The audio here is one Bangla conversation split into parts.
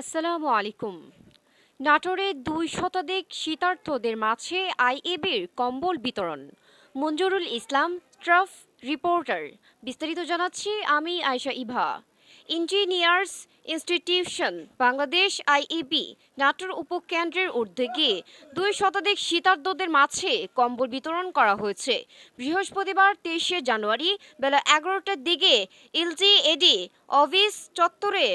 আসসালামু আলাইকুম। নাটোরে দুই শতাধিক শীতার্থদের মাঝে আইএবির কম্বল বিতরণ। মঞ্জুরুল ইসলাম, ট্রাফ রিপোর্টার। বিস্তারিত জানাচ্ছি আমি Ayesha Eva. Engineers Institution, Bangladesh IEB, Natore উপকেন্দ্রের উদ্যোগে দুই শতাধিক শীতার্থদের মাঝে কম্বল বিতরণ করা হয়েছে। বৃহস্পতিবার তেইশে জানুয়ারি বেলা এগারোটার দিকে এলজিএডি অফিস চত্বরে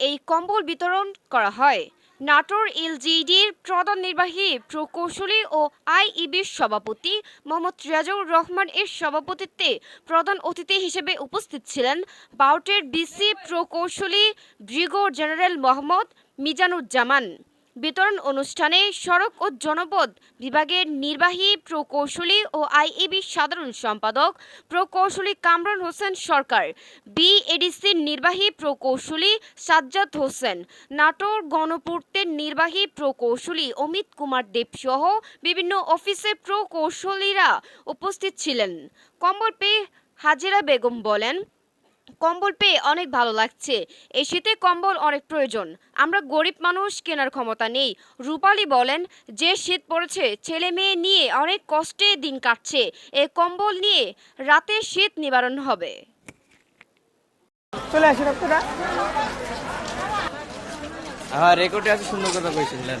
এই কম্বল বিতরণ করা হয়। নাটোর এলজিডির প্রধান নির্বাহী প্রকৌশলী ও আইইবির সভাপতি মোহাম্মদ রিয়াজুর রহমান এর সভাপতিত্বে প্রধান অতিথি হিসেবে উপস্থিত ছিলেন বাউটের বিসি প্রকৌশলী ব্রিগোর জেনারেল মোহাম্মদ মিজানুজ্জামান। বিতরণ অনুষ্ঠানে সড়ক ও জনপদ বিভাগের নির্বাহী প্রকৌশলী ও আইইবি সাধারণ সম্পাদক প্রকৌশলী কামরান হোসেন সরকার বিএডিসির নির্বাহী প্রকৌশলী সাজ্জাদ হোসেন, নাটোর গণপূর্তের নির্বাহী প্রকৌশলী অমিত কুমার দেব সহ বিভিন্ন অফিসের প্রকৌশলীরা উপস্থিত ছিলেন। কম্বল পেয়ে হাজিরা বেগম বলেন কম্বল পেয়ে অনেক ভালো লাগছে। এই শীতে কম্বল অনেক প্রয়োজন। আমরা গরিব মানুষ কেনার ক্ষমতা নেই। রূপালী বলেন যে শীত পড়েছে ছেলে মেয়ে নিয়ে অনেক কষ্টে দিন কাটছে। এই কম্বল নিয়ে রাতে শীত নিবারণ হবে। চলে আসেন আপনারা। হ্যাঁ রেকর্ডে আছে সুন্দর কথা কইছিলেন।